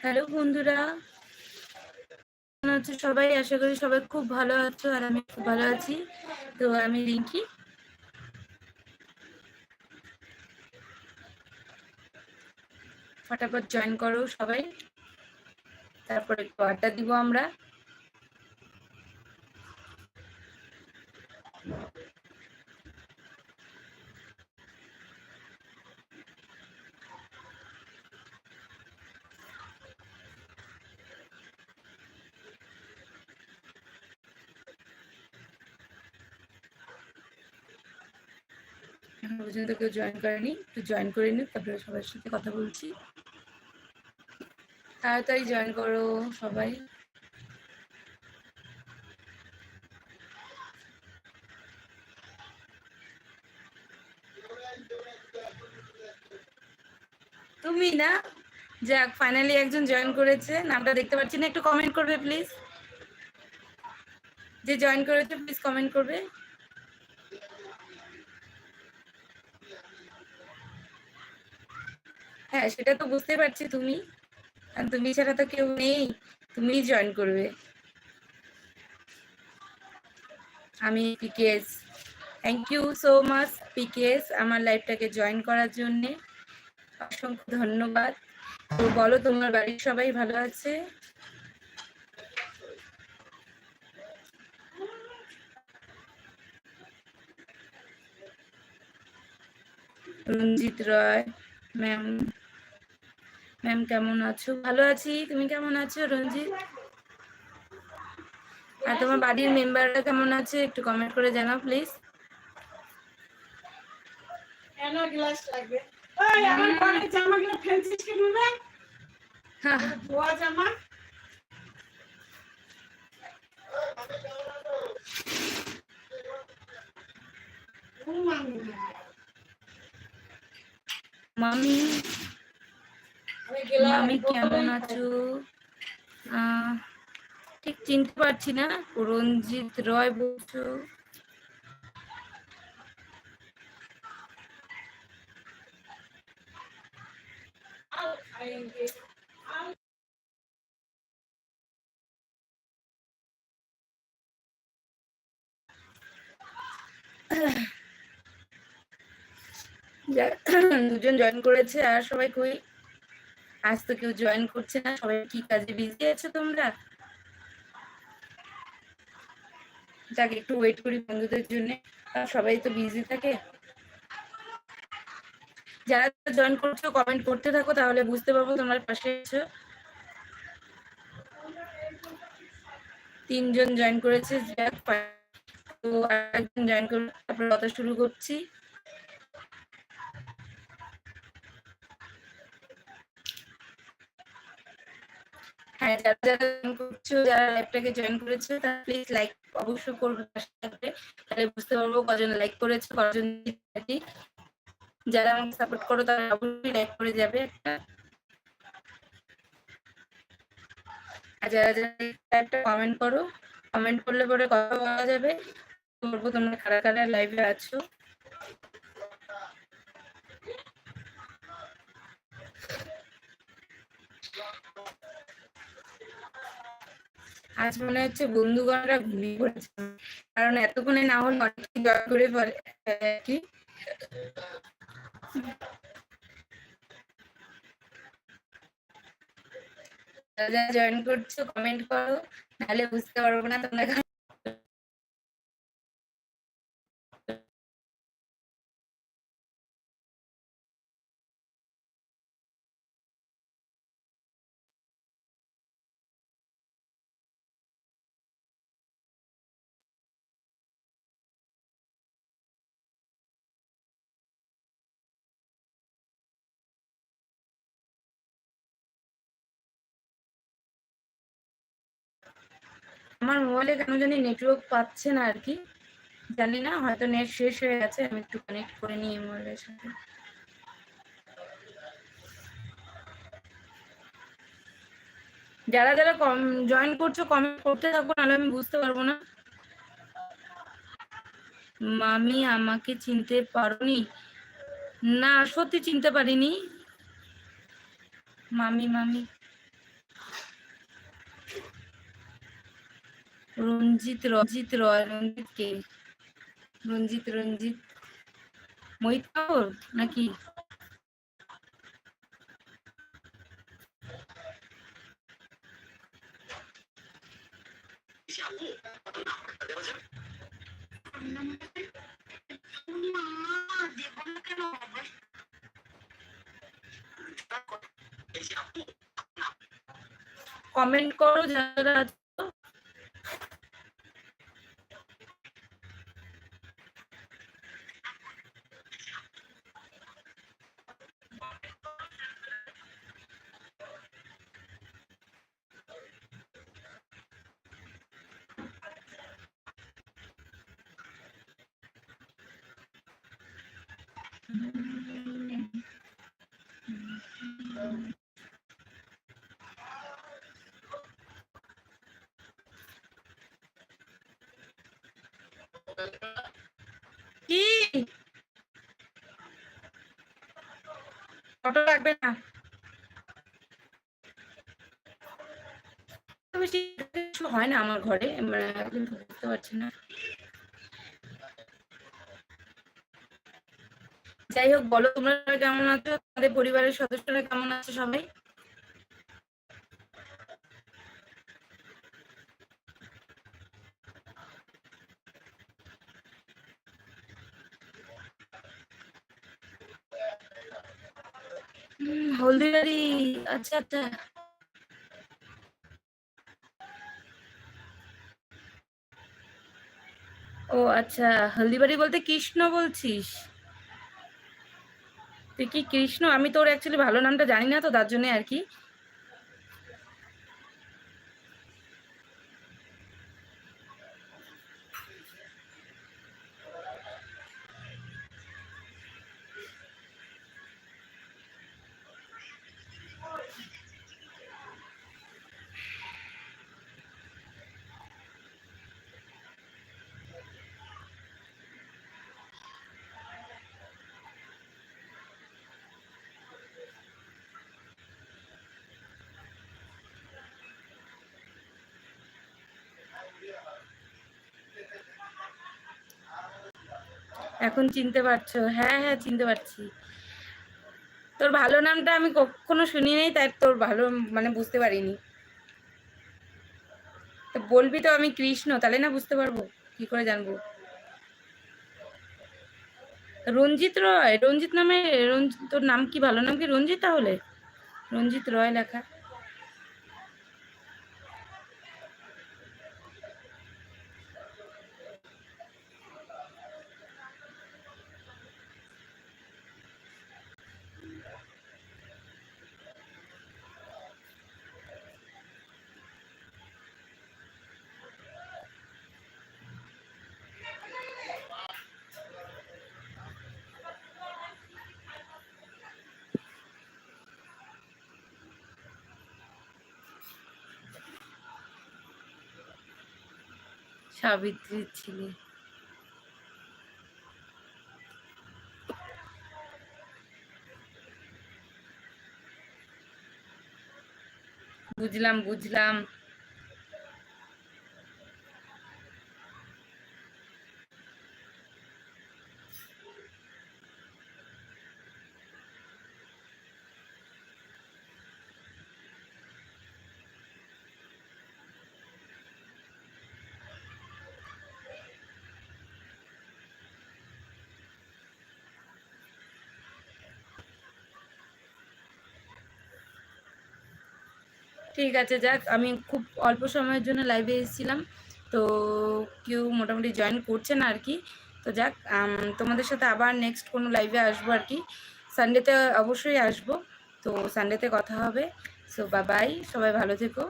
Hello বন্ধুরা। আছো সবাই? আশা করি সবাই খুব ভালো আছো আর আমি খুব ভালো আছি। তো আমি রিঙ্কি। ফটাফট জয়েন করো সবাই। তারপরে একটু আড্ডা দিব আমরা। এখন কেউ জয়েন করেনি একটু জয়েন করে নিই তারপরে সবার সাথে কথা বলছি। তাড়াতাড়ি জয়েন করো সবাই। তুমি না? যাক ফাইনালি একজন জয়েন করেছে, নামটা দেখতে পাচ্ছি না, একটু কমেন্ট করবে প্লিজ যে জয়েন করেছে প্লিজ কমেন্ট করবে। হ্যাঁ সেটা তো বুঝতে পারছি তুমি। তুমি ছাড়া তো কেউ নেই, তুমিই জয়েন করবে। আমি PKS thank you so much PKS আমার লাইফটাকে জয়েন করার জন্যে। অসংখ্য ধন্যবাদ। তো বলো, তোমার বাড়ির সবাই ভালো আছে? রঞ্জিত রয় ম্যাম ম্যাম কেমন আছো? ভালো আছি। তুমি কেমন আছো রঞ্জিত? আর তোমার বাড়ির মেম্বাররা কেমন আছে? একটু কমেন্ট করে জানাও প্লিজ গ্লাস লাগবে ওই আমার ঘরে জামাগুলো ফেলছিস কেন রে হ্যাঁ ধোয়া জামা মামি আমি কেমন আছো? ঠিক চিনতে পারছি না। রঞ্জিত রয় বলছো। দুজন জয়েন করেছে আর সবাই কই? আজ তো কেউ জয়েন করছে না। সবাই কি কাজে বিজি আছো তোমরা? যাক, একটু ওয়েট করি বন্ধুদের জন্য। সবাই তো বিজি থাকে। যারা জয়েন করছ কমেন্ট করতে থাকো, তাহলে বুঝতে পারব তোমার পাশে আছো। তিনজন জয়েন করেছে, যাক তো একজন জয়েন করবে তারপরে কথা শুরু করছি। হ্যাঁ যারা যারা জয়েন করছ, যারা লাইভটাকে জয়েন করেছ, তারা প্লিজ লাইক অবশ্যই করবে তাহলে বুঝতে পারব কজন লাইক করেছ, কজন। যারা আমাকে সাপোর্ট করো, তারা অবশ্যই লাইক করে যাবে একটা। আর যারা যারা একটা কমেন্ট করো কমেন্ট করলে পরে কথা বলা যাবে। বলব তোমরা কারা কারা লাইভে আছো। আজ মনে হচ্ছে বন্ধুগণরা ঘুমিয়ে পড়েছে। কারণ এতক্ষণে না হলে অনেক জয় করে পরে কি? যারা জয়েন করছ কমেন্ট করো, নাহলে বুঝতে পারব না তোমরা আমার মোবাইলে কেন জানি নেটওয়ার্ক পাচ্ছে না আর কি জানি না, হয়তো নেট শেষ হয়ে গেছে, আমি একটু কানেক্ট করে নিই মোবাইলের সাথে। যারা যারা কম জয়েন করছ কমেন্ট করতে থাকব নাহলে আমি বুঝতে পারব না। মামি আমাকে চিনতে পারোনি? না, সত্যি চিনতে পারিনি। মামি মামি। রঞ্জিত রঞ্জিত রয় রঞ্জিত কে? রঞ্জিত রঞ্জিত। মোহিত কাপুর নাকি? কমেন্ট করো যারা কি? ফটো লাগবে না। হয় না আমার ঘরে মানে একদিন তো বুঝতে পারছি না। যাই হোক, বলো তোমরা কেমন আছো? তোমাদের পরিবারের সদস্যরা কেমন আছে সবাই? হলদিবাড়ি আচ্ছা আচ্ছা। ও আচ্ছা হলদিবাড়ি বলতে কৃষ্ণ বলছিস? তুই কি কৃষ্ণ? আমি তোর অ্যাকচুয়ালি ভালো নামটা জানি না তো, তার জন্যে আর কি। এখন চিনতে পারছ। হ্যাঁ হ্যাঁ চিনতে পারছি। তোর ভালো নামটা আমি কখনো শুনি নাই, তাই তোর ভালো মানে বুঝতে পারিনি। তো বলবি তো আমি কৃষ্ণ, তাহলে না বুঝতে পারব? কি করে জানব? রঞ্জিত রয়, রঞ্জিত নামে রঞ্জিত তোর নাম কি ভালো নাম কি? রঞ্জিত তাহলে? রঞ্জিত রয় লেখা। সাবিত্রীর ছেলে বুঝলাম বুঝলাম। ঠিক আছে, যাক, আমি খুব অল্প সময়ের জন্য লাইভে এসেছিলাম। তো কেউ মোটামুটি জয়েন করছে না আর কি। তো যাক তোমাদের সাথে আবার নেক্সট কোনো লাইভে আসব আর কি। সানডেতে অবশ্যই আসব। তো সানডেতে কথা হবে। সো বাবাই সবাই ভালো থেকো।